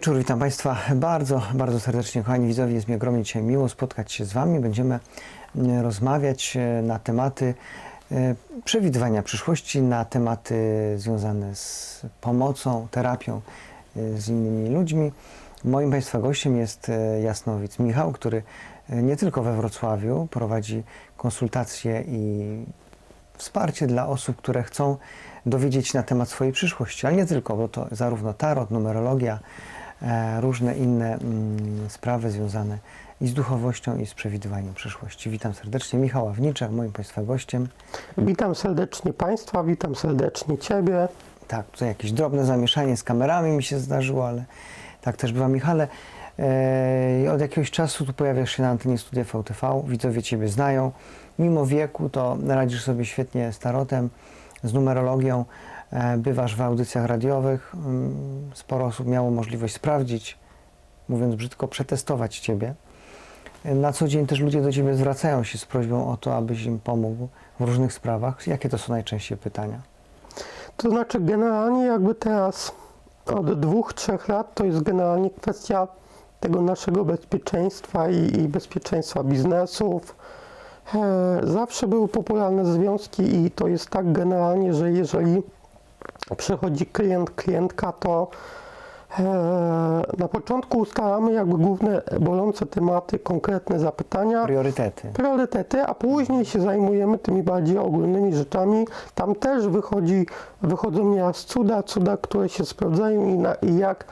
Wieczór, witam Państwa bardzo, bardzo serdecznie, kochani widzowie. Jest mi ogromnie dzisiaj miło spotkać się z Wami. Będziemy e, rozmawiać e, na tematy e, przewidywania przyszłości, na tematy związane z pomocą, terapią e, z innymi ludźmi. Moim Państwa gościem jest jasnowic Michał, który nie tylko we Wrocławiu prowadzi konsultacje i wsparcie dla osób, które chcą dowiedzieć się na temat swojej przyszłości, ale nie tylko, bo to zarówno tarot, numerologia, różne inne mm, sprawy związane i z duchowością, i z przewidywaniem przyszłości. Witam serdecznie. Michał Awniczak, moim Państwa gościem. Witam serdecznie Państwa, witam serdecznie Ciebie. Tak, tutaj jakieś drobne zamieszanie z kamerami mi się zdarzyło, ale tak też bywa. Michale, e, od jakiegoś czasu tu pojawiasz się na antenie Studia VTV, widzowie Ciebie znają. Mimo wieku to radzisz sobie świetnie z tarotem, z numerologią, e, bywasz w audycjach radiowych. Mm, Sporo osób miało możliwość sprawdzić, mówiąc brzydko, przetestować Ciebie. E, Na co dzień też ludzie do Ciebie zwracają się z prośbą o to, abyś im pomógł w różnych sprawach. Jakie to są najczęściej pytania? To znaczy generalnie jakby teraz od dwóch, trzech lat to jest generalnie kwestia tego naszego bezpieczeństwa i, i bezpieczeństwa biznesów. E, zawsze były popularne związki i to jest tak generalnie, że jeżeli przychodzi klient, klientka, to e, na początku ustalamy jakby główne bolące tematy, konkretne zapytania. Priorytety. priorytety, a później się zajmujemy tymi bardziej ogólnymi rzeczami. Tam też wychodzi, wychodzą nieraz cuda, cuda, które się sprawdzają i, na, i jak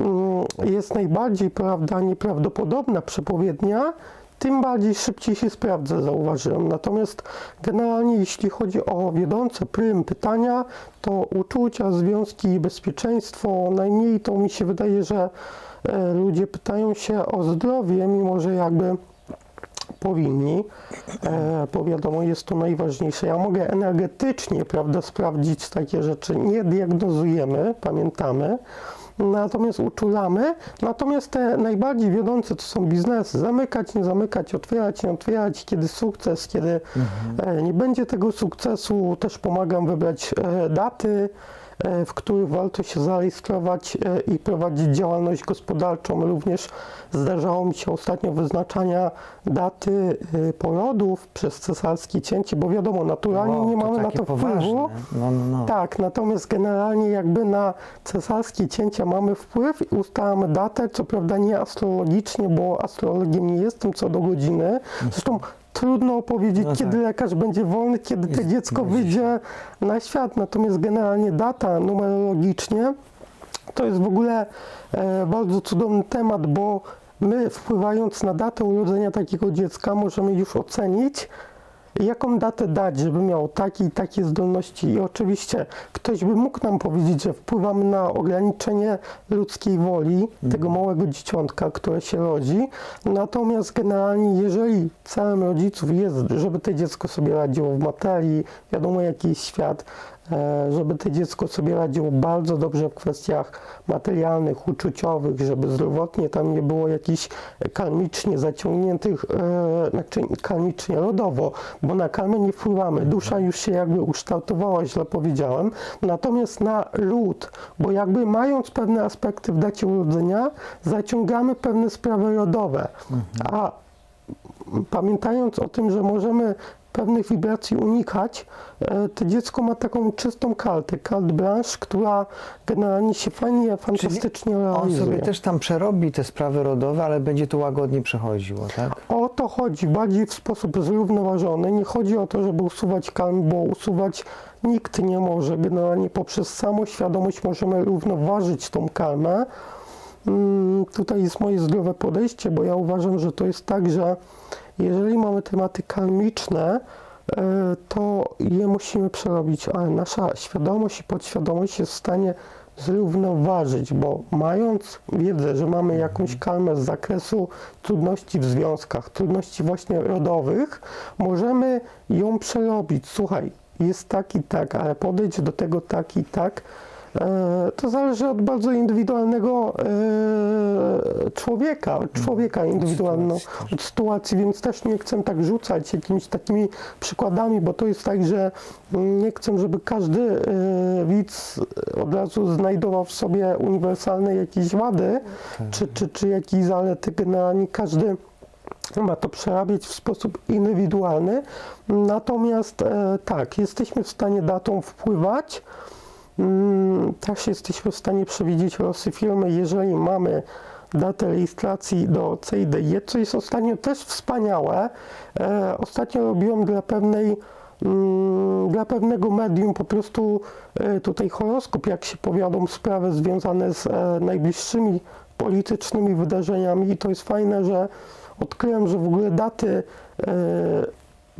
mm, jest najbardziej prawda, nieprawdopodobna przepowiednia, tym bardziej szybciej się sprawdza, zauważyłem. Natomiast generalnie jeśli chodzi o wiodące prym pytania, to uczucia, związki i bezpieczeństwo, najmniej to mi się wydaje, że e, ludzie pytają się o zdrowie, mimo że jakby powinni, e, bo wiadomo, jest to najważniejsze. Ja mogę energetycznie, prawda, sprawdzić takie rzeczy. Nie diagnozujemy, pamiętamy, natomiast uczulamy. Natomiast te najbardziej wiodące to są biznesy. Zamykać, nie zamykać, otwierać, nie otwierać, kiedy sukces, kiedy e, nie będzie tego sukcesu. Też pomagam wybrać e, daty, w których warto się zarejestrować e, i prowadzić działalność gospodarczą. Również zdarzało mi się ostatnio wyznaczania daty e, porodów przez cesarskie cięcie, bo wiadomo, naturalnie Wow, nie mamy na to poważne. wpływu. No, no, no. Tak, natomiast generalnie jakby na cesarskie cięcia mamy wpływ i ustalamy datę, co prawda nie astrologicznie, bo astrologiem nie jestem co do godziny. Zresztą trudno powiedzieć, No kiedy tak. lekarz będzie wolny, kiedy to dziecko wyjdzie na świat. Natomiast generalnie data numerologicznie to jest w ogóle e, bardzo cudowny temat, bo my wpływając na datę urodzenia takiego dziecka możemy już ocenić, jaką datę dać, żeby miał takie i takie zdolności. I oczywiście ktoś by mógł nam powiedzieć, że wpływamy na ograniczenie ludzkiej woli tego małego dzieciątka, które się rodzi. Natomiast generalnie, jeżeli celem rodziców jest, żeby to dziecko sobie radziło w materii, wiadomo jaki jest świat, żeby to dziecko sobie radziło bardzo dobrze w kwestiach materialnych, uczuciowych, żeby zdrowotnie tam nie było jakichś karmicznie zaciągniętych, e, znaczy karmicznie rodowo, bo na karmę nie wpływamy. Dusza już się jakby ukształtowała, źle powiedziałem. Natomiast na lud, bo jakby mając pewne aspekty w dacie urodzenia, zaciągamy pewne sprawy rodowe. A pamiętając o tym, że możemy pewnych wibracji unikać, e, to dziecko ma taką czystą kartę, carte blanche, która generalnie się fajnie, fantastycznie On realizuje. sobie też tam przerobi te sprawy rodowe, ale będzie to łagodnie przechodziło, tak? O to chodzi, bardziej w sposób zrównoważony. Nie chodzi o to, żeby usuwać karm, bo usuwać nikt nie może. Generalnie poprzez samoświadomość możemy równoważyć tą karmę. Mm, Tutaj jest moje zdrowe podejście, bo ja uważam, że to jest tak, że jeżeli mamy tematy karmiczne, e, to je musimy przerobić, ale nasza świadomość i podświadomość jest w stanie zrównoważyć, bo mając wiedzę, że mamy jakąś karmę z zakresu trudności w związkach, trudności właśnie rodowych, możemy ją przerobić. Słuchaj, jest tak i tak, ale podejdź do tego tak i tak, To zależy od bardzo indywidualnego e, człowieka, od człowieka indywidualnego, sytuacji też. od sytuacji, więc też nie chcę tak rzucać jakimiś takimi przykładami, bo to jest tak, że nie chcę, żeby każdy e, widz od razu znajdował w sobie uniwersalne jakieś wady, czy, czy, czy jakieś zalety. Generalnie każdy ma to przerabiać w sposób indywidualny. Natomiast e, tak, jesteśmy w stanie datą wpływać. Mm, Też jesteśmy w stanie przewidzieć losy firmy, jeżeli mamy datę rejestracji do CIDE, co jest ostatnio też wspaniałe. E, Ostatnio robiłem dla pewnej mm, dla pewnego medium po prostu e, tutaj horoskop, jak się powiadą, sprawy związane z e, najbliższymi politycznymi wydarzeniami i to jest fajne, że odkryłem, że w ogóle daty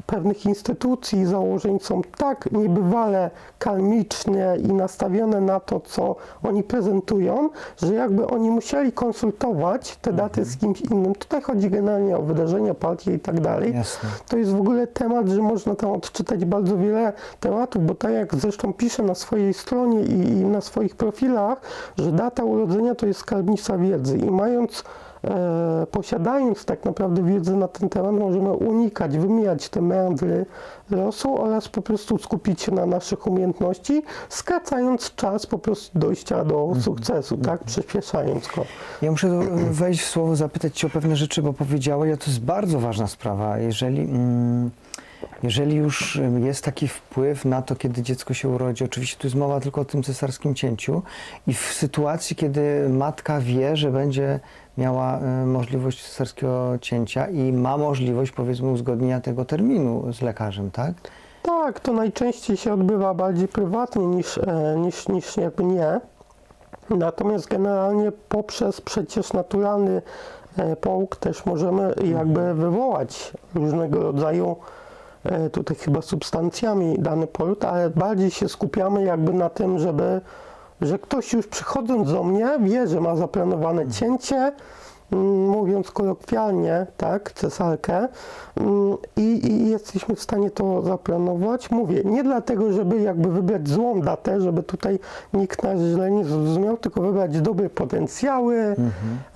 pewnych instytucji i założeń są tak niebywale kalmicznie i nastawione na to, co oni prezentują, że jakby oni musieli konsultować te daty z kimś innym. Tutaj chodzi generalnie o wydarzenia, partie i tak dalej. Jasne. To jest w ogóle temat, że można tam odczytać bardzo wiele tematów, bo tak jak zresztą piszę na swojej stronie i, i na swoich profilach, że data urodzenia to jest skarbnica wiedzy i mając posiadając tak naprawdę wiedzę na ten temat, możemy unikać, wymijać te meandry losu oraz po prostu skupić się na naszych umiejętności, skracając czas po prostu dojścia do sukcesu, tak, przyspieszając go. Ja muszę wejść w słowo, zapytać Cię o pewne rzeczy, bo powiedziałeś, a to jest bardzo ważna sprawa. Jeżeli, mm, jeżeli już jest taki wpływ na to, kiedy dziecko się urodzi, oczywiście tu jest mowa tylko o tym cesarskim cięciu i w sytuacji, kiedy matka wie, że będzie miała y, możliwość cesarskiego cięcia i ma możliwość, powiedzmy, uzgodnienia tego terminu z lekarzem, tak? Tak, to najczęściej się odbywa bardziej prywatnie niż, e, niż, niż jakby nie. Natomiast generalnie poprzez przecież naturalny e, połóg też możemy jakby wywołać różnego rodzaju e, tutaj chyba substancjami dany poród, ale bardziej się skupiamy jakby na tym, żeby że ktoś już przychodząc do mnie wie, że ma zaplanowane cięcie, mm, mówiąc kolokwialnie, tak, cesarkę mm, i, i jesteśmy w stanie to zaplanować. Mówię, nie dlatego, żeby jakby wybrać złą datę, żeby tutaj nikt nas źle nie zrozumiał, tylko wybrać dobre potencjały.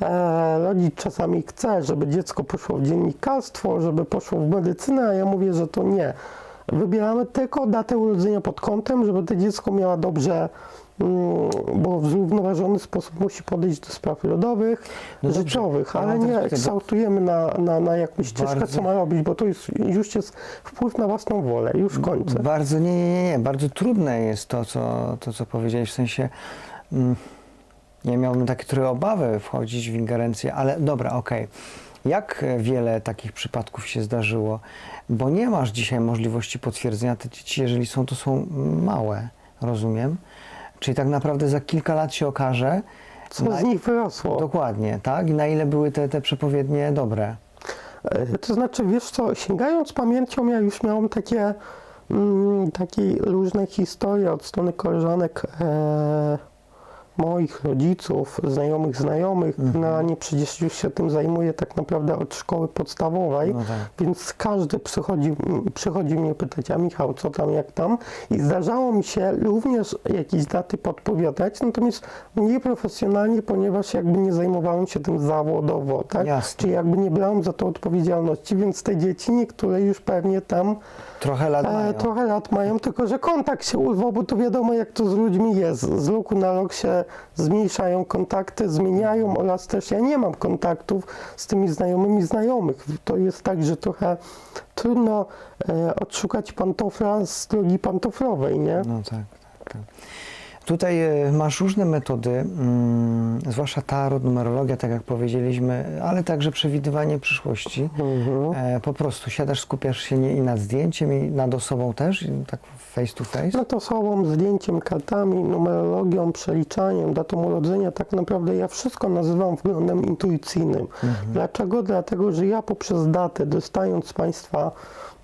E, rodzic czasami chce, żeby dziecko poszło w dziennikarstwo, żeby poszło w medycynę, a ja mówię, że to nie. Wybieramy tylko datę urodzenia pod kątem, żeby to dziecko miało dobrze bo w zrównoważony sposób musi podejść do spraw rodowych, No życiowych, ale nie kształtujemy na, na, na jakąś ścieżkę, Bardzo- co ma robić, bo to jest, już jest wpływ na własną wolę, już kończę. Bardzo, nie, nie, nie, bardzo trudne jest to, co, to, co powiedziałeś, w sensie, mm, ja miałbym takie trochę obawy wchodzić w ingerencję, ale dobra, okej. Jak wiele takich przypadków się zdarzyło? Bo nie masz dzisiaj możliwości potwierdzenia, te dzieci, jeżeli są, to są małe, rozumiem? Czyli tak naprawdę za kilka lat się okaże, Co na- z nich wyrosło? dokładnie, tak? I na ile były te, te przepowiednie dobre? E, To znaczy, wiesz co, sięgając pamięcią, ja już miałem takie, mm, takie różne historie od strony koleżanek e, moich rodziców, znajomych znajomych. Generalnie przecież już się tym zajmuję tak naprawdę od szkoły podstawowej. No tak. Więc każdy przychodzi, przychodzi mnie pytać, a Michał, co tam, jak tam? I zdarzało mi się również jakieś daty podpowiadać, natomiast nieprofesjonalnie, ponieważ jakby nie zajmowałem się tym zawodowo, tak? Jasne. Czyli jakby nie brałem za to odpowiedzialności, więc te dzieci, niektóre już pewnie tam Trochę lat mają. e, trochę lat mają, tylko że kontakt się urwał, bo to wiadomo jak to z ludźmi jest. Z roku na rok się zmniejszają kontakty, zmieniają oraz też ja nie mam kontaktów z tymi znajomymi znajomych. To jest tak, że trochę trudno e, odszukać pantofla z drogi pantoflowej, nie? No tak, tak, tak. Tutaj e, masz różne metody, mm, zwłaszcza tarot, numerologia, tak jak powiedzieliśmy, ale także przewidywanie przyszłości. Mhm. E, po prostu siadasz, skupiasz się i nad zdjęciem, i nad osobą też, tak face to face. No to słową, zdjęciem, kartami, numerologią, przeliczaniem, datą urodzenia, tak naprawdę ja wszystko nazywam wglądem intuicyjnym. Dlaczego? Dlatego, że ja poprzez datę, dostając z Państwa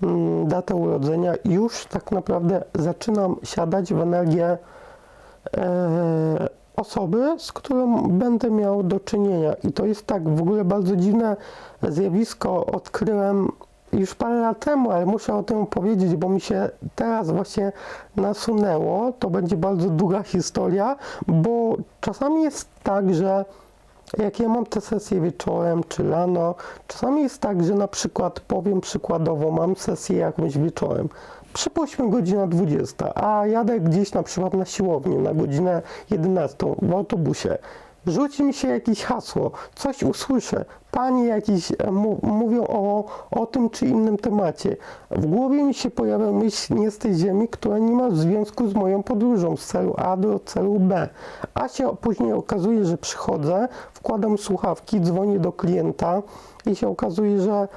mm, datę urodzenia, już tak naprawdę zaczynam siadać w energię osoby, z którą będę miał do czynienia. I to jest tak w ogóle bardzo dziwne zjawisko. Odkryłem już parę lat temu, ale muszę o tym powiedzieć, bo mi się teraz właśnie nasunęło. To będzie bardzo długa historia, bo czasami jest tak, że jak ja mam te sesje wieczorem czy rano, czasami jest tak, że na przykład powiem przykładowo, mam sesję jakąś wieczorem. Przypuśćmy godzina 20, a jadę gdzieś na przykład na siłownię na godzinę 11 w autobusie. Rzuci mi się jakieś hasło, coś usłyszę. Panie jakieś e, mówią o, o tym czy innym temacie. W głowie mi się pojawia myśl nie z tej ziemi, która nie ma związku z moją podróżą z celu A do celu B. A się później okazuje, że przychodzę, wkładam słuchawki, dzwonię do klienta i się okazuje, że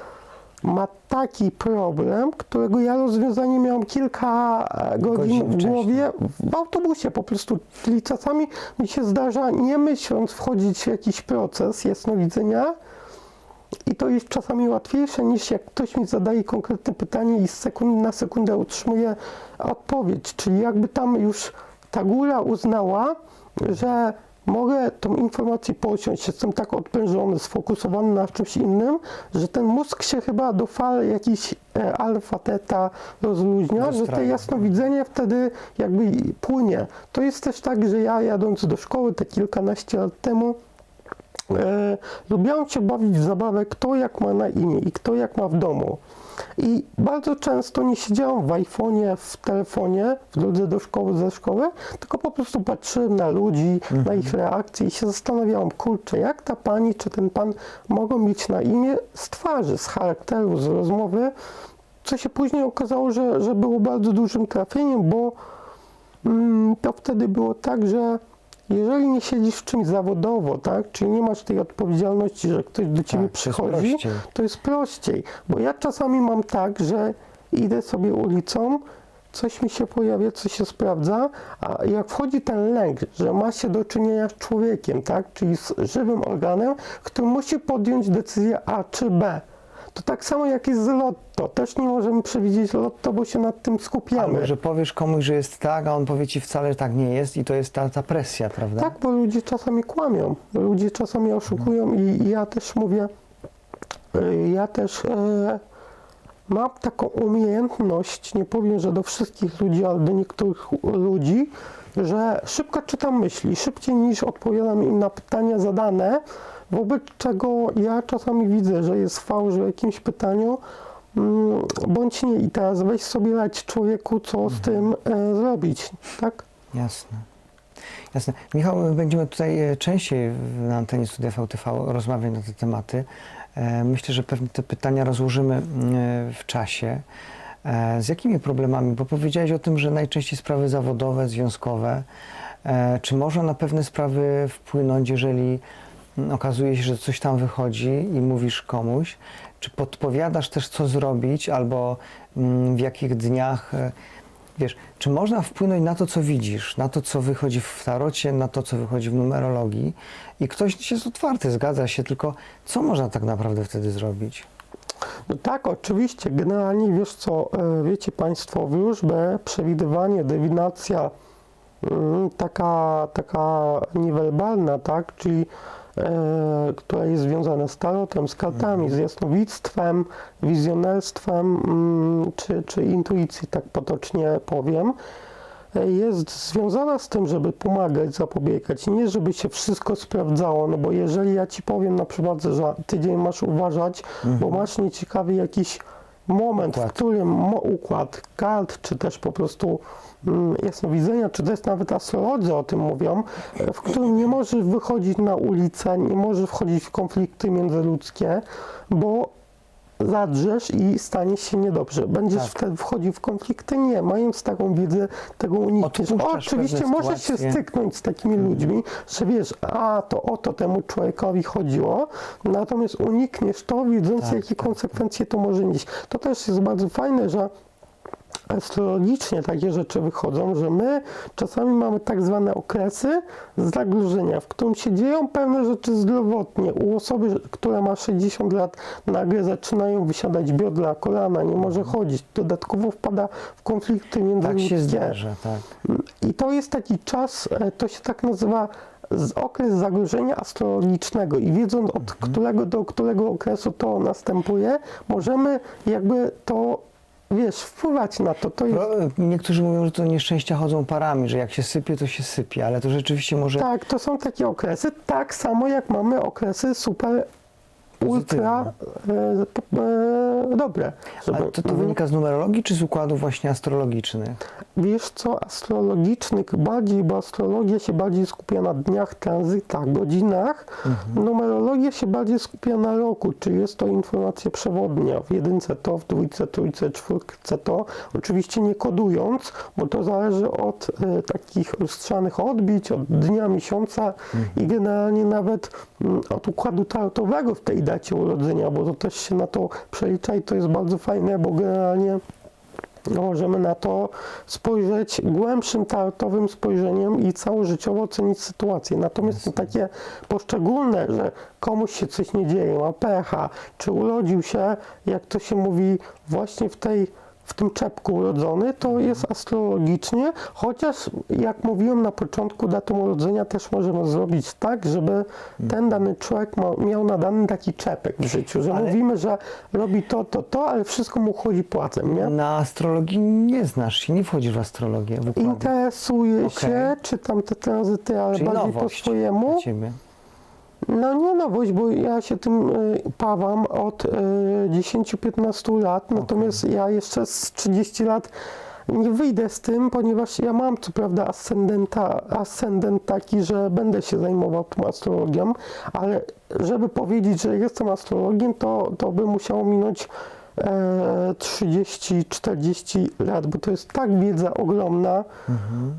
ma taki problem, którego ja rozwiązanie miałam kilka e, godzin Godzin w wcześniej. głowie w autobusie po prostu. Czyli czasami mi się zdarza, nie myśląc, wchodzić w jakiś proces jasnowidzenia i to jest czasami łatwiejsze niż jak ktoś mi zadaje konkretne pytanie i z sekundy na sekundę otrzymuję odpowiedź. Czyli jakby tam już ta góra uznała, że mogę tą informację posiąść, jestem tak odprężony, sfokusowany na czymś innym, że ten mózg się chyba do fal jakiś e, alfa, teta rozluźnia, że Rozstraja. jasnowidzenie wtedy jakby płynie. To jest też tak, że ja jadąc do szkoły te kilkanaście lat temu, e, lubiałem się bawić w zabawę, kto jak ma na imię i kto jak ma w domu. I bardzo często nie siedziałem w iPhone'ie, w telefonie, w drodze do szkoły, ze szkoły, tylko po prostu patrzyłem na ludzi, na ich reakcje i się zastanawiałem, kurczę, jak ta pani czy ten pan mogą mieć na imię z twarzy, z charakteru, z rozmowy, co się później okazało, że, że było bardzo dużym trafieniem, bo mm, to wtedy było tak, że jeżeli nie siedzisz w czymś zawodowo, tak, czyli nie masz tej odpowiedzialności, że ktoś do ciebie Tak, jest przychodzi, prościej. to jest prościej. Bo ja czasami mam tak, że idę sobie ulicą, coś mi się pojawia, coś się sprawdza, a jak wchodzi ten lęk, że ma się do czynienia z człowiekiem, tak, czyli z żywym organem, który musi podjąć decyzję A czy B. To tak samo jak jest z lotto. Też nie możemy przewidzieć lotto, bo się nad tym skupiamy. Albo, że powiesz komuś, że jest tak, a on powie ci wcale tak nie jest i to jest ta, ta presja, prawda? Tak, bo ludzie czasami kłamią, ludzie czasami oszukują i, i ja też mówię, y, ja też e, mam taką umiejętność, nie powiem, że do wszystkich ludzi, ale do niektórych ludzi, że szybko czytam myśli, szybciej niż odpowiadam im na pytania zadane, wobec czego ja czasami widzę, że jest fałsz w jakimś pytaniu, mm, bądź nie. I teraz weź sobie radź człowieku, co z tym e, zrobić, tak? Jasne. Jasne. Michał, my będziemy tutaj e, częściej na antenie Studia VTV rozmawiać na te tematy. E, Myślę, że pewnie te pytania rozłożymy mm, w czasie. E, Z jakimi problemami? Bo powiedziałeś o tym, że najczęściej sprawy zawodowe, związkowe. E, Czy można na pewne sprawy wpłynąć, jeżeli okazuje się, że coś tam wychodzi i mówisz komuś? Czy podpowiadasz też, co zrobić, albo mm, w jakich dniach e, Wiesz, czy można wpłynąć na to, co widzisz, na to, co wychodzi w tarocie, na to, co wychodzi w numerologii i ktoś jest otwarty, zgadza się, tylko co można tak naprawdę wtedy zrobić? No tak, oczywiście. Generalnie wiesz co, e, wiecie Państwo, wróżbę, przewidywanie, dywinacja mm, taka, taka niewerbalna, tak, czyli która jest związana z tarotem, z kartami, z jasnowictwem, wizjonerstwem, mm, czy, czy intuicji, tak potocznie powiem, e, jest związana z tym, żeby pomagać, zapobiegać. Nie, żeby się wszystko sprawdzało, no bo jeżeli ja ci powiem na przykład, że tydzień masz uważać, bo masz nieciekawy jakiś moment, Układ. w którym mo- układ kart, czy też po prostu mm, jasnowidzenia, czy też nawet astrolodzy o tym mówią, w którym nie możesz wychodzić na ulicę, nie możesz wchodzić w konflikty międzyludzkie, bo zadrzesz i stanie się niedobrze. Będziesz Tak. wtedy wchodził w konflikty? Nie. Mając taką wiedzę, tego unikniesz. Oczywiście możesz się sytuacje. Styknąć z takimi ludźmi, że wiesz, a to o to temu człowiekowi chodziło, natomiast unikniesz to, wiedząc Tak, jakie tak, konsekwencje to może nieść. To też jest bardzo fajne, że astrologicznie takie rzeczy wychodzą, że my czasami mamy tak zwane okresy zagrożenia, w którym się dzieją pewne rzeczy zdrowotnie. U osoby, która ma 60 lat, nagle zaczynają wysiadać biodra, kolana, nie może chodzić. Dodatkowo wpada w konflikty Tak międzyludzkie. się zdarza, tak. I to jest taki czas, e, to się tak nazywa z okres zagrożenia astrologicznego i wiedząc od Mhm. którego do którego okresu to następuje, możemy jakby to, wiesz, wpływać na to. To jest Pro, niektórzy mówią, że to nieszczęścia chodzą parami, że jak się sypie, to się sypie, ale to rzeczywiście może Tak, to są takie okresy, tak samo jak mamy okresy super ultra e, e, dobre. Ale to, to Mhm. wynika z numerologii czy z układów właśnie astrologicznych? Wiesz co, astrologicznych bardziej, bo astrologia się bardziej skupia na dniach, tranzytach, godzinach. Numerologia się bardziej skupia na roku, czy jest to informacja przewodnia. W jedynce to, w dwójce, trójce, czwórce to. Oczywiście nie kodując, bo to zależy od e, takich lustrzanych odbić, od dnia, miesiąca i generalnie nawet mm, od układu tarotowego w tej dacie urodzenia, bo to też się na to przelicza i to jest bardzo fajne, bo generalnie możemy na to spojrzeć głębszym tarotowym spojrzeniem i całożyciowo ocenić sytuację. Natomiast te takie poszczególne, że komuś się coś nie dzieje, ma pecha, czy urodził się, jak to się mówi, właśnie w tej w tym czepku urodzony, to jest astrologicznie, chociaż jak mówiłem na początku, datą urodzenia też możemy zrobić tak, żeby ten dany człowiek miał nadany taki czepek w życiu, że Ale- mówimy, że robi to, to, to, ale wszystko mu chodzi płacem, nie? Na astrologii nie znasz się, nie wchodzisz w astrologię, w układy. Interesuje Okej. się, czytam te tranzyty, ale Czyli bardziej po swojemu. No nie nowość, bo ja się tym y, pawam od y, 10-15 lat, natomiast ja jeszcze z 30 lat nie wyjdę z tym, ponieważ ja mam co prawda ascendenta, ascendent taki, że będę się zajmował tą astrologią, ale żeby powiedzieć, że jestem astrologiem, to, to by musiało minąć e, 30-40 lat, bo to jest tak wiedza ogromna.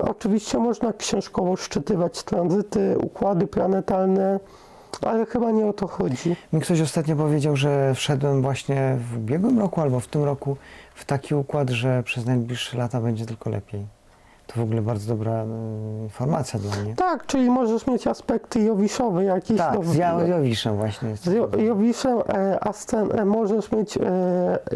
Oczywiście można książkowo szczytywać tranzyty, układy planetalne, ale chyba nie o to chodzi. Mi ktoś ostatnio powiedział, że wszedłem właśnie w ubiegłym roku albo w tym roku w taki układ, że przez najbliższe lata będzie tylko lepiej. To w ogóle bardzo dobra y, informacja dla mnie. Tak, czyli możesz mieć aspekty jowiszowe jakieś. Tak, do- z Ja- Jowiszem właśnie. jest. z jo, Jowiszem e, ascen, e, możesz mieć e,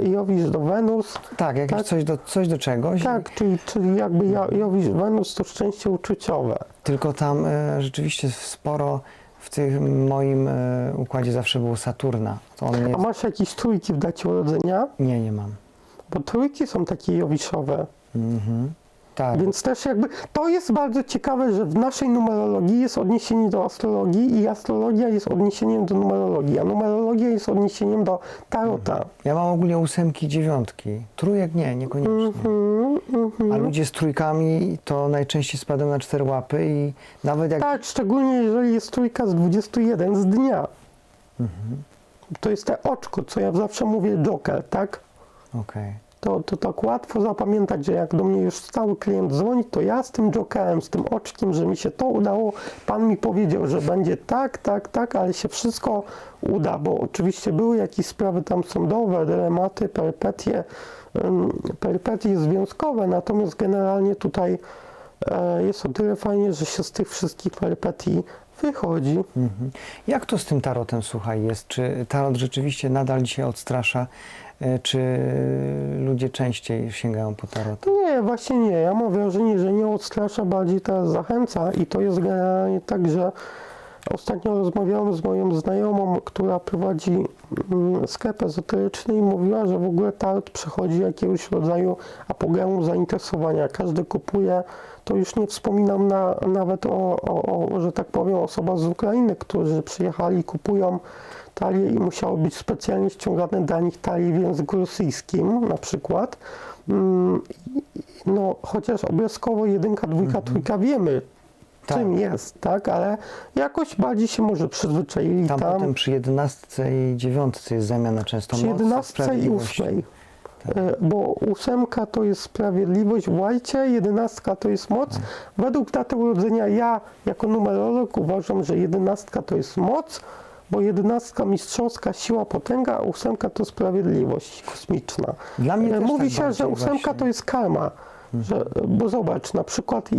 Jowisz do Wenus. Tak, jakieś tak. Coś, do, coś do czegoś. Tak, czyli, czyli jakby ja- Jowisz Wenus to szczęście uczuciowe. Tylko tam e, rzeczywiście sporo w tym moim e, układzie zawsze było Saturna. To on nie, A masz jakieś trójki w dacie urodzenia? nie, nie mam. Bo trójki są takie jowiszowe. Mhm. Tak, Więc też jakby to jest bardzo ciekawe, że w naszej numerologii jest odniesienie do astrologii i astrologia jest odniesieniem do numerologii, a numerologia jest odniesieniem do tarota. ja mam ogólnie ósemki, dziewiątki. Trójek nie, niekoniecznie. Mhm, mhm. A ludzie z trójkami to najczęściej spadają na cztery łapy i nawet jak... Tak, szczególnie jeżeli jest trójka z 21 z dnia. To jest te oczko, co ja zawsze mówię joker, tak? Okej. To, to tak łatwo zapamiętać, że jak do mnie już stały klient dzwoni, to ja z tym jokerem, z tym oczkiem, że mi się to udało, pan mi powiedział, że będzie tak, tak, tak, ale się wszystko uda, bo oczywiście były jakieś sprawy tam sądowe, dylematy, perypetie, ym, perypetie związkowe, natomiast generalnie tutaj e, jest o tyle fajnie, że się z tych wszystkich perypetii wychodzi. Mhm. Jak to z tym tarotem, słuchaj, jest? Czy tarot rzeczywiście nadal dzisiaj odstrasza, czy ludzie częściej sięgają po tarot? Nie, właśnie nie. Ja mam wrażenie, że nie odstrasza, bardziej teraz zachęca i to jest generalnie tak, że ostatnio rozmawiałem z moją znajomą, która prowadzi mm, sklep ezoteryczny i mówiła, że w ogóle tarot przechodzi jakiegoś rodzaju apogeum zainteresowania. Każdy kupuje, to już nie wspominam na, nawet o, o, o, że tak powiem, osobach z Ukrainy, którzy przyjechali kupują talie i musiało być specjalnie ściągane dla nich talie w języku rosyjskim na przykład. Mm, No, chociaż obrazkowo jedynka, dwójka, trójka wiemy, Tak. czym jest, tak? Ale jakoś bardziej się może przyzwyczaili Tam, tam, potem przy jedenastce i dziewiątce jest zamiana często. przy Moc, jedenastce i sprawiedliwość. ósmej. Tak. E, Bo ósemka to jest sprawiedliwość w łajcie, jedenastka to jest moc. Tak. Według daty urodzenia ja jako numerolog uważam, że jedenastka to jest moc, bo jedenastka mistrzowska siła, potęga, a ósemka to sprawiedliwość kosmiczna. Dla mnie E, Mówi tak się, że ósemka właśnie. to jest karma. Że, bo zobacz, na przykład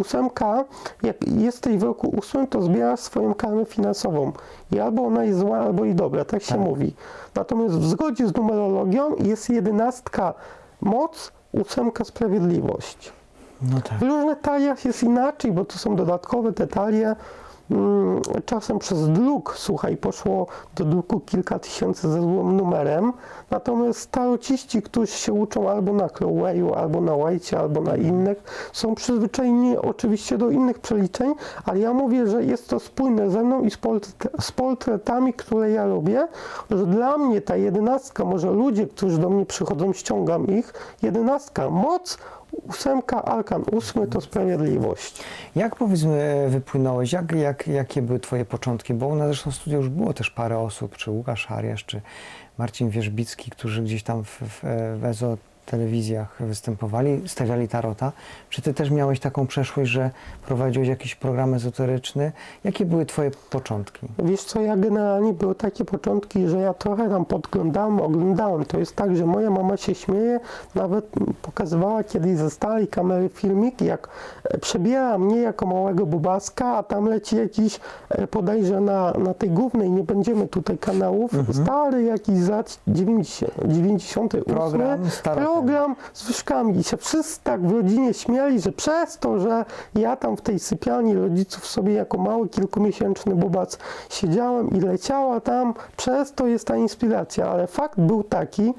ósemka, jak jesteś w roku ósmym, to zbierasz swoją karmę finansową. I albo ona jest zła, albo i dobra, tak się Tak. mówi. Natomiast w zgodzie z numerologią jest jedenastka moc, ósemka sprawiedliwość. No tak. W różnych taliach jest inaczej, bo to są dodatkowe te talie. Mm, czasem przez druk, słuchaj, poszło do druku kilka tysięcy ze złym numerem, natomiast starociści, którzy się uczą albo na Crowwayu, albo na White, albo na innych, są przyzwyczajeni oczywiście do innych przeliczeń, ale ja mówię, że jest to spójne ze mną i z, portret, z portretami, które ja lubię, że dla mnie ta jedenastka, może ludzie, którzy do mnie przychodzą, ściągam ich, jedenastka, moc, ósemka, arkan ósmy to sprawiedliwość. Jak powiedzmy wypłynąłeś, jak, jak, jakie były Twoje początki? Bo u nas zresztą w studiu już było też parę osób, czy Łukasz Ariasz, czy Marcin Wierzbicki, którzy gdzieś tam w, w, w EZO telewizjach występowali, stawiali tarota. Czy Ty też miałeś taką przeszłość, że prowadziłeś jakiś program ezoteryczny? Jakie były Twoje początki? Wiesz co, ja generalnie były takie początki, że ja trochę tam podglądałem, oglądałem. To jest tak, że moja mama się śmieje, nawet pokazywała kiedyś ze starej kamery filmik, jak e, przebiera mnie jako małego bubaska, a tam leci jakiś, e, podejrzę na, na tej głównej, nie będziemy tutaj kanałów, stary jakiś z lat 90, 98, Program. Program z wyszkami. I się wszyscy tak w rodzinie śmiali, że przez to, że ja tam w tej sypialni rodziców sobie jako mały, kilkumiesięczny bubac siedziałem i leciała tam, przez to jest ta inspiracja. Ale fakt był taki,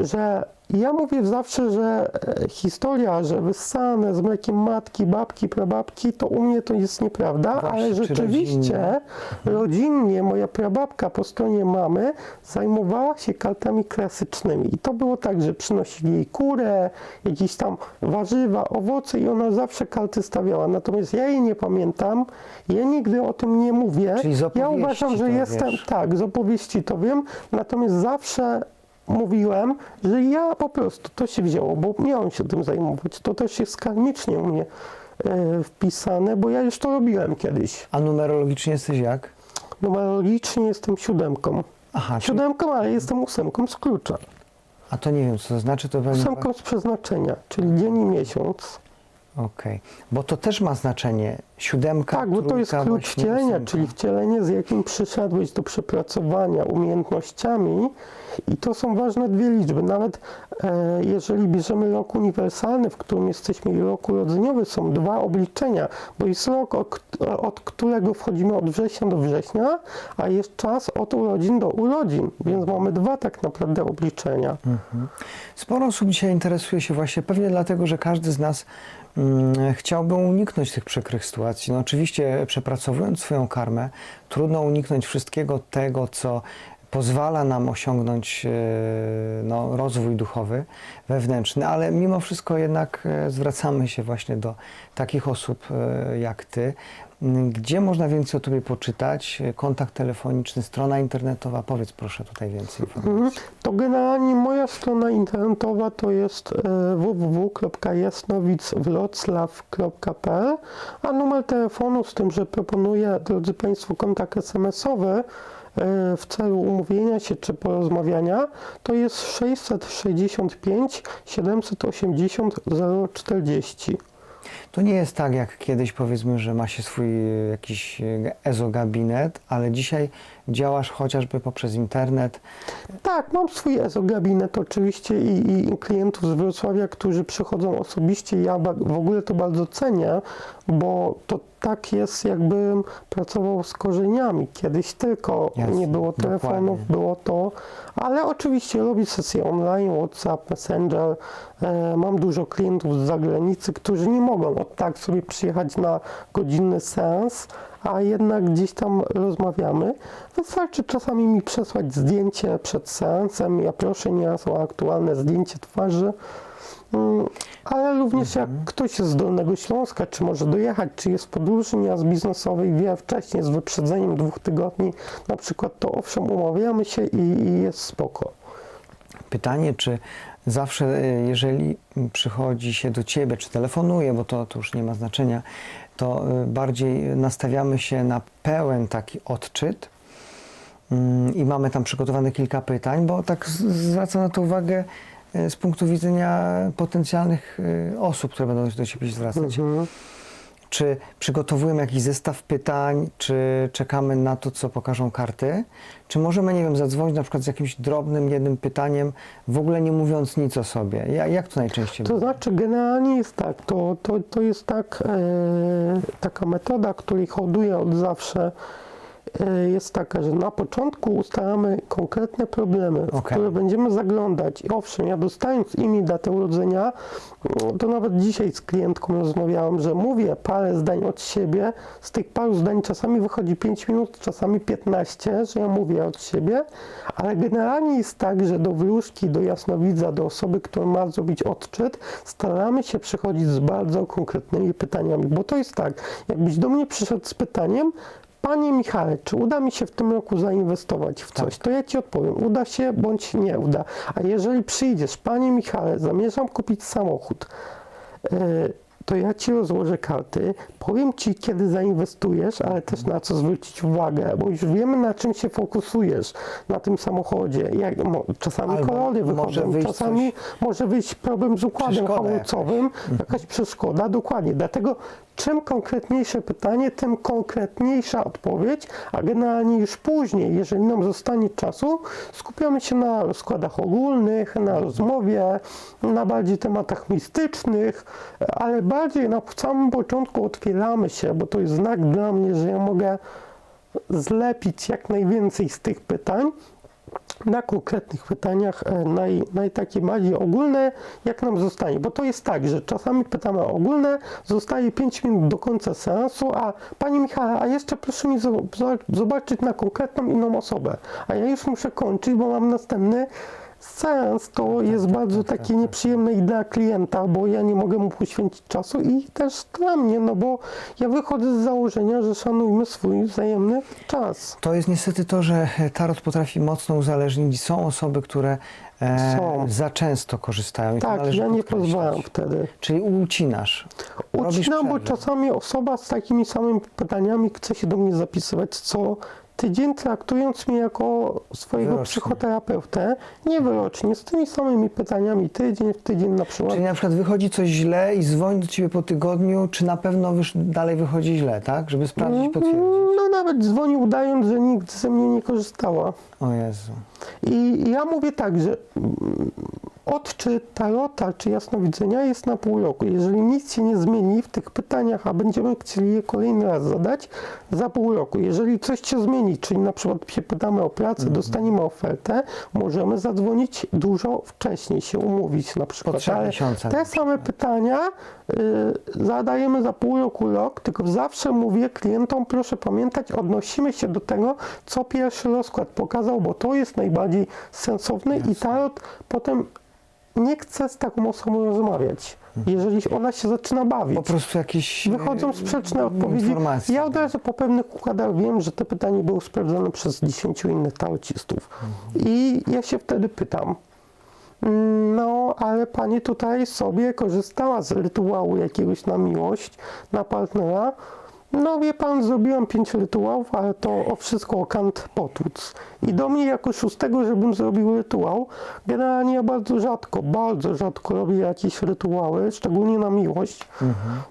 że ja mówię zawsze, że e, historia, że wyssane z mlekiem matki, babki, prababki, to u mnie to jest nieprawda, Właśnie, ale czy rzeczywiście rodzinnie? rodzinnie moja prababka po stronie mamy zajmowała się kartami klasycznymi. I to było tak, że przynosili jej kurę, jakieś tam warzywa, owoce i ona zawsze karty stawiała. Natomiast ja jej nie pamiętam, ja nigdy o tym nie mówię. Czyli z ja uważam, że jestem, wiesz. tak, z opowieści to wiem, natomiast zawsze mówiłem, że ja po prostu to się wzięło, bo miałem się tym zajmować. To też jest karmicznie u mnie e, wpisane, bo ja już to robiłem kiedyś. A numerologicznie jesteś jak? Numerologicznie jestem siódemką. Aha, czyli, Siódemką, ale jestem ósemką z klucza. a to nie wiem, co to znaczy, to pewnie... Ósemką z przeznaczenia, czyli dzień i miesiąc. Okej, bo to też ma znaczenie. Siódemka, Tak, bo to jest trójka, klucz właśnie wcielenia, ósemka. czyli wcielenie, z jakim przyszedłeś do przepracowania umiejętnościami i to są ważne dwie liczby. Nawet e, jeżeli bierzemy rok uniwersalny, w którym jesteśmy i rok urodzeniowy, są dwa obliczenia, bo jest rok, od, od którego wchodzimy od września do września, a jest czas od urodzin do urodzin, więc mamy dwa tak naprawdę obliczenia. Sporo osób dzisiaj interesuje się właśnie, pewnie dlatego, że każdy z nas mm, chciałby uniknąć tych przykrych sytuacji. No oczywiście przepracowując swoją karmę, trudno uniknąć wszystkiego tego, co pozwala nam osiągnąć e, no, rozwój duchowy, wewnętrzny, ale mimo wszystko jednak e, zwracamy się właśnie do takich osób e, jak Ty. Gdzie można więcej o Tobie poczytać? Kontakt telefoniczny, strona internetowa. Powiedz proszę tutaj więcej informacji. Mhm. To generalnie moja strona internetowa to jest e, www.jasnowicwloclaw.pl a numer telefonu z tym, że proponuję, drodzy Państwo, kontakt SMS-owy e, w celu umówienia się czy porozmawiania, to jest 665 780 040. To nie jest tak jak kiedyś powiedzmy, że ma się swój e, jakiś e, ezogabinet, ale dzisiaj działasz chociażby poprzez internet. Tak, mam swój EZO gabinet oczywiście i, i klientów z Wrocławia, którzy przychodzą osobiście. Ja w ogóle to bardzo cenię, bo to tak jest, jakbym pracował z korzeniami. Kiedyś tylko Jasne, nie było telefonów, dokładnie. było to, ale oczywiście robię sesje online, WhatsApp, Messenger. E, mam dużo klientów z zagranicy, którzy nie mogą od tak sobie przyjechać na godzinny seans, a jednak gdzieś tam rozmawiamy. Wystarczy czasami mi przesłać zdjęcie przed seansem. Ja proszę nieraz o aktualne zdjęcie twarzy. Mm, Ale również jak ktoś jest z Dolnego Śląska, czy może dojechać, czy jest w podróży nieraz biznesowej, wie wcześniej z wyprzedzeniem dwóch tygodni, na przykład, to owszem, umawiamy się i, i jest spoko. Pytanie, czy zawsze, e, jeżeli przychodzi się do ciebie, czy telefonuje, bo to, to już nie ma znaczenia, to e, bardziej nastawiamy się na pełen taki odczyt mm, i mamy tam przygotowane kilka pytań, bo tak z- zwraca na to uwagę z punktu widzenia potencjalnych e, osób, które będą się do ciebie zwracać. Mhm. Czy przygotowujemy jakiś zestaw pytań, czy czekamy na to, co pokażą karty? Czy możemy, nie wiem, zadzwonić na przykład z jakimś drobnym jednym pytaniem, w ogóle nie mówiąc nic o sobie? Ja, jak to najczęściej To znaczy generalnie jest tak, to, to, to jest tak, e, taka metoda, której hoduję od zawsze, e, jest taka, że na początku ustalamy konkretne problemy, w Okej. które będziemy zaglądać. I owszem, ja dostając imię, datę urodzenia, no, to nawet dzisiaj z klientką rozmawiałam, że mówię parę zdań od siebie, z tych paru zdań czasami wychodzi 5 minut, czasami 15, że ja mówię od siebie, ale generalnie jest tak, że do wróżki, do jasnowidza, do osoby, która ma zrobić odczyt, staramy się przychodzić z bardzo konkretnymi pytaniami, bo to jest tak, jakbyś do mnie przyszedł z pytaniem, Panie Michale, czy uda mi się w tym roku zainwestować w coś? To ja Ci odpowiem, uda się bądź nie uda. A jeżeli przyjdziesz, Panie Michale, zamierzam kupić samochód, e, to ja Ci rozłożę karty, powiem Ci, kiedy zainwestujesz, ale też na co zwrócić uwagę, bo już wiemy, na czym się fokusujesz na tym samochodzie. Jak, czasami Albo kolory wychodzą, czasami może wyjść problem z układem Przeszkoda hamulcowym, jakaś przeszkoda, dokładnie. Dlatego czym konkretniejsze pytanie, tym konkretniejsza odpowiedź, a generalnie już później, jeżeli nam zostanie czasu, skupiamy się na rozkładach ogólnych, na rozmowie, na bardziej tematach mistycznych, ale bardziej na samym początku otwieramy się, bo to jest znak dla mnie, że ja mogę zlepić jak najwięcej z tych pytań na konkretnych pytaniach, e, naj, naj takie bardziej ogólne, jak nam zostanie. Bo to jest tak, że czasami pytamy ogólne, zostaje 5 minut do końca seansu, a Pani Michała, a jeszcze proszę mi zo- zo- zobaczyć na konkretną inną osobę. A ja już muszę kończyć, bo mam następny seans. To jest bardzo takie nieprzyjemne i dla klienta, bo ja nie mogę mu poświęcić czasu i też dla mnie, no bo ja wychodzę z założenia, że szanujmy swój wzajemny czas. To jest niestety to, że tarot potrafi mocno uzależnić. Są osoby, które e, Są. za często korzystają. I to Tak, należy ja nie podkreślić. pozwalam wtedy. Czyli ucinasz. Robisz Ucinam, bo czasami osoba z takimi samymi pytaniami chce się do mnie zapisywać co tydzień, traktując mnie jako swojego Wyrocznie. psychoterapeutę, nie wyrocznie, z tymi samymi pytaniami, tydzień w tydzień na przykład. Czyli na przykład wychodzi coś źle i dzwoni do ciebie po tygodniu, czy na pewno wysz, dalej wychodzi źle, tak? Żeby sprawdzić, potwierdzić. No nawet dzwoni udając, że nikt ze mnie nie korzystała. O Jezu. I ja mówię tak, że mm, odczyt tarota czy jasnowidzenia jest na pół roku. Jeżeli nic się nie zmieni w tych pytaniach, a będziemy chcieli je kolejny raz zadać, za pół roku. Jeżeli coś się zmieni, czyli na przykład się pytamy o pracę, dostaniemy ofertę, możemy zadzwonić dużo wcześniej, się umówić na przykład. trzech Ale miesiącach te same pytania y, zadajemy za pół roku, rok, tylko zawsze mówię klientom, proszę pamiętać, odnosimy się do tego, co pierwszy rozkład pokazał, bo to jest najbardziej sensowne i tarot potem nie chce z taką osobą rozmawiać, jeżeli ona się zaczyna bawić. Po prostu jakieś Wychodzą e, sprzeczne odpowiedzi. informacje. Ja od razu po pewnych układach wiem, że te pytania były sprawdzone przez 10 innych tarocistów. I ja się wtedy pytam, mm, no ale pani tutaj sobie korzystała z rytuału jakiegoś na miłość, na partnera. No wie pan, zrobiłam pięć rytuałów, ale to o wszystko o kant potłuc. I do mnie jako szóstego, żebym zrobił rytuał, generalnie ja bardzo rzadko, bardzo rzadko robię jakieś rytuały, szczególnie na miłość.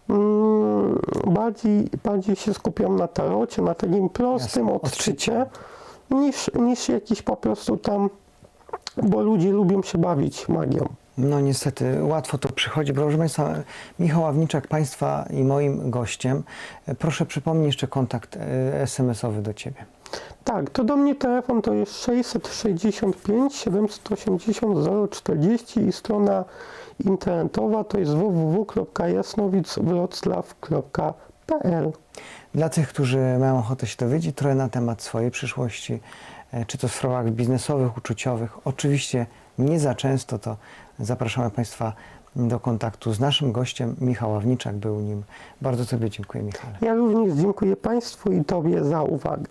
Mm, bardziej, bardziej się skupiam na tarocie, na takim prostym Jasne, odczycie, niż, niż jakiś po prostu tam, bo ludzie lubią się bawić magią. No niestety, łatwo to przychodzi. Proszę Państwa, Michał Awniczak, Państwa i moim gościem. Proszę przypomnij jeszcze kontakt e, SMS-owy do Ciebie. Tak, to do mnie telefon to jest 665 780 040 i strona internetowa to jest www.jasnowicwroclaw.pl Dla tych, którzy mają ochotę się dowiedzieć trochę na temat swojej przyszłości, e, czy to w sprawach biznesowych, uczuciowych, oczywiście nie za często, to zapraszamy Państwa do kontaktu z naszym gościem. Michał Awniczak był nim. Bardzo Tobie dziękuję, Michale. Ja również dziękuję Państwu i Tobie za uwagę.